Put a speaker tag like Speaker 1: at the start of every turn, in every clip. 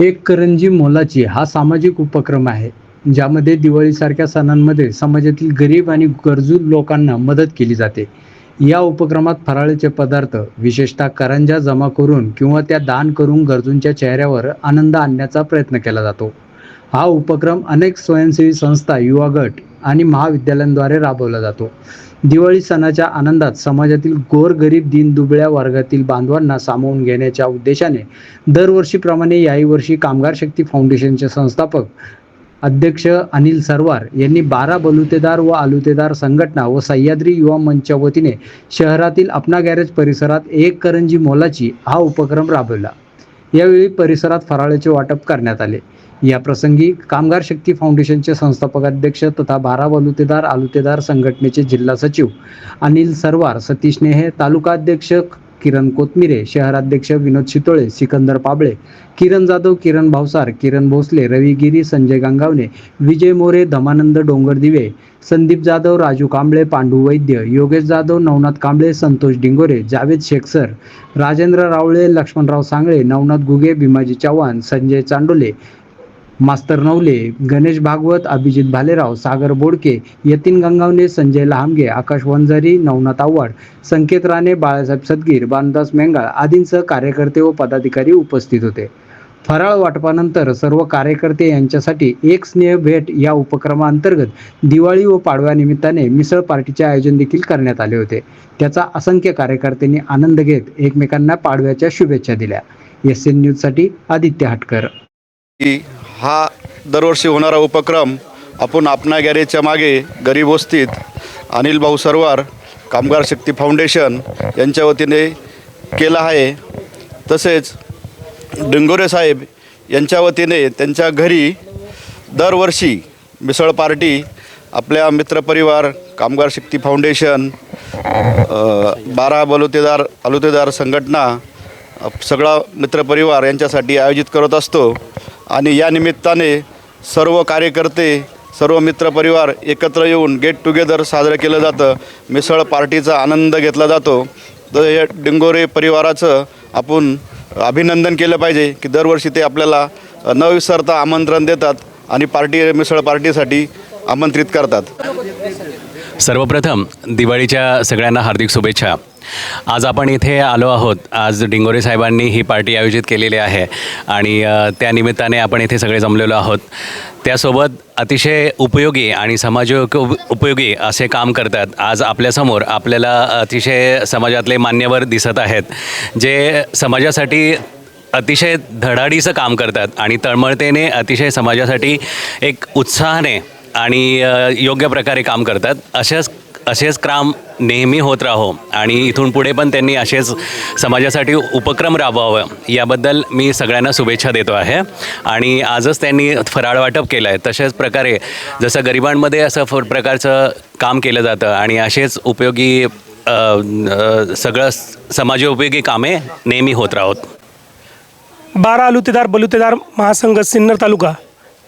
Speaker 1: एक करंजी मोलाची हा सामाजिक उपक्रम आहे ज्यामध्ये दिवाळीसारख्या सणांमध्ये समाजातील गरीब आणि गरजू लोकांना मदत केली जाते. या उपक्रमात फराळीचे पदार्थ विशेषतः करंजा जमा करून किंवा त्या दान करून गरजूंच्या चेहऱ्यावर आनंद आणण्याचा प्रयत्न केला जातो. हा उपक्रम अनेक स्वयंसेवी संस्था युवा गट आणि महाविद्यालयांद्वारे राबवला जातो. दिवाळी सणाच्या आनंदात समाजातील गोरगरीब दिनदुबळ्या वर्गातील बांधवांना सामावून घेण्याच्या उद्देशाने दरवर्षीप्रमाणे याही वर्षी कामगार शक्ती फाउंडेशनचे संस्थापक अध्यक्ष अनिल सरवार यांनी बारा बलुतेदार व आलुतेदार संघटना व सह्याद्री युवा मंचच्या वतीने शहरातील अपना गॅरेज परिसरात एक करंजी मोलाची हा उपक्रम राबवला. यावेळी परिसरात फराळाचे वाटप करण्यात आले. या प्रसंगी कामगार शक्ती फाउंडेशनचे संस्थापक अध्यक्ष तथा बारा बलुतेदार आलुतेदार संघटनेचे जिल्हा सचिव अनिल सरवार सतीश नेहे तालुका अध्यक्ष किरण कोथमिरे शहराध्यक्ष विनोद शितोळे सिकंदर पाबळे किरण जाधव किरण भावसार किरण भोसले रवी गिरी संजय गंगावणे विजय मोरे धमानंद डोंगरदिवे संदीप जाधव राजू कांबळे पांडू वैद्य योगेश जाधव नवनाथ कांबळे संतोष डिंगोरे जावेद शेखसर राजेंद्र रावळे लक्ष्मणराव सांगळे नवनाथ गुगे भीमाजी चव्हाण संजय चांडोले मास्तर नवले गणेश भागवत अभिजित भालेराव सागर बोडके यतीन गंगावणे संजय लहामगे आकाश वंजारी नवनाथ आव्हाड संकेत राणे बाळासाहेब सदगीर बानदास मेंगाळ आदींसह कार्यकर्ते व पदाधिकारी उपस्थित होते. फराळ वाटपानंतर सर्व कार्यकर्ते यांच्यासाठी एक स्नेह भेट या उपक्रमाअंतर्गत दिवाळी व पाडव्यानिमित्ताने मिसळ पार्टीचे आयोजन देखील करण्यात आले होते. त्याचा असंख्य कार्यकर्त्यांनी आनंद घेत एकमेकांना पाडव्याच्या शुभेच्छा दिल्या. एस एन न्यूजसाठी आदित्य हटकर.
Speaker 2: हा दरवर्षी होणारा उपक्रम आपण आपणा गॅरेजच्या मागे गरीब वस्तीत अनिल भाऊ सरवार कामगार शक्ती फाउंडेशन यांच्या वतीने केला आहे. तसेच डिंगोरे साहेब यांच्या वतीने त्यांच्या घरी दरवर्षी मिसळ पार्टी आपल्या मित्रपरिवार कामगार शक्ती फाउंडेशन बारा बलुतेदार अलुतेदार संघटना सगळा मित्रपरिवार यांच्यासाठी आयोजित करत असतो. आणि या निमित्ताने सर्व कार्यकर्ते सर्व मित्रपरिवार एकत्र येऊन गेट टुगेदर साजरं केलं जातं. मिसळ पार्टीचा आनंद घेतला जातो. तर या डिंगोरे परिवाराचं आपण अभिनंदन केलं पाहिजे की दरवर्षी ते आपल्याला न विसरता आमंत्रण देतात आणि पार्टी मिसळ पार्टीसाठी आमंत्रित करतात.
Speaker 3: सर्वप्रथम दिवाळीच्या सगळ्यांना हार्दिक शुभेच्छा. आज आपण इथे आलो आहोत. आज डिंगोरे साहेबांनी ही पार्टी आयोजित केलेली आहे आणि त्यानिमित्ताने त्या निमित्ताने आपण इथे सगळे जमलेलो आहोत. त्यासोबत अतिशय उपयोगी आणि समाजोग उपयोगी असे काम करतात. आज आपल्यासमोर आपल्याला अतिशय समाजातले मान्यवर दिसत आहेत जे समाजासाठी अतिशय धडाडीचं काम करतात आणि तळमळतेने अतिशय समाजासाठी एक उत्साहाने आणि योग्य प्रकारे काम करतात. अशाच असेच काम नेहमी होत राहो आणि इथून पुढे पण त्यांनी असेच समाजासाठी उपक्रम राबवावं याबद्दल मी सगळ्यांना शुभेच्छा देतो आहे. आणि आजच त्यांनी फराळ वाटप केलं आहे तशाच प्रकारे जसं गरिबांमध्ये असं फ प्रकारचं काम केलं जातं आणि असेच उपयोगी सगळं समाजोपयोगी कामे नेहमी होत राहोत.
Speaker 4: बारा आलुतेदार बलुतेदार महासंघ सिन्नर तालुका.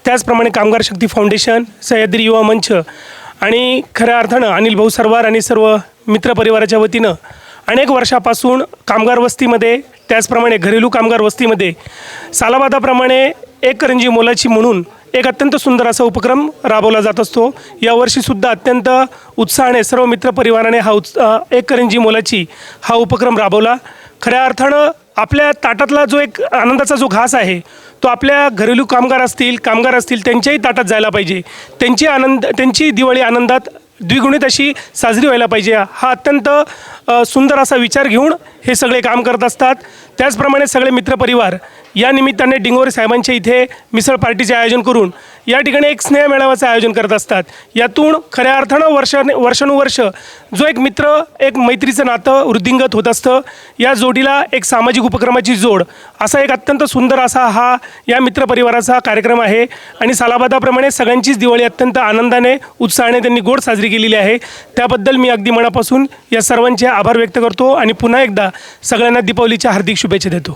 Speaker 4: त्याचप्रमाणे कामगार शक्ती फाउंडेशन सह्याद्री युवा मंच आणि खऱ्या अर्थानं अनिल भाऊ सरवार आणि सर्व मित्रपरिवाराच्या वतीनं अनेक वर्षापासून कामगार वस्तीमध्ये त्याचप्रमाणे घरेलू कामगार वस्तीमध्ये सालाबादाप्रमाणे एक करंजी मोलाची म्हणून एक अत्यंत सुंदर असा उपक्रम राबवला जात असतो. यावर्षीसुद्धा अत्यंत उत्साहाने सर्व मित्रपरिवाराने हा उत्स एक करंजी मोलाची हा उपक्रम राबवला. खऱ्या अर्थानं आपल्या ताटातला जो एक आनंदाचा जो घास आहे तो आपल्या घरेलू कामगार असतील कामगार असतील त्यांच्याही ताटात जायला पाहिजे. त्यांची आनंद त्यांची दिवाळी आनंदात द्विगुणित अशी साजरी व्हायला पाहिजे. हा अत्यंत सुंदर असा विचार घेऊन हे सगळे काम करत असतात. त्याचप्रमाणे सगळे मित्रपरिवार या निमित्ताने डिंगोरे साहेबांच्या इथे मिसळ पार्टीचे आयोजन करून या ठिकाणी एक स्नेह मेळाव्याचं आयोजन करत असतात. यातून खऱ्या अर्थानं वर्षाने वर्षानुवर्ष जो एक मित्र एक मैत्रीचं नातं वृद्धिंगत होत असतं या जोडीला एक सामाजिक उपक्रमाची जोड असा एक अत्यंत सुंदर असा हा या मित्रपरिवाराचा कार्यक्रम आहे. आणि सालाबादाप्रमाणे सगळ्यांचीच दिवाळी अत्यंत आनंदाने उत्साहाने त्यांनी गोड साजरी केलेली आहे. त्याबद्दल मी अगदी मनापासून या सर्वांचे आभार व्यक्त करतो आणि पुन्हा एकदा सगळ्यांना दीपावलीच्या हार्दिक शुभेच्छा देतो.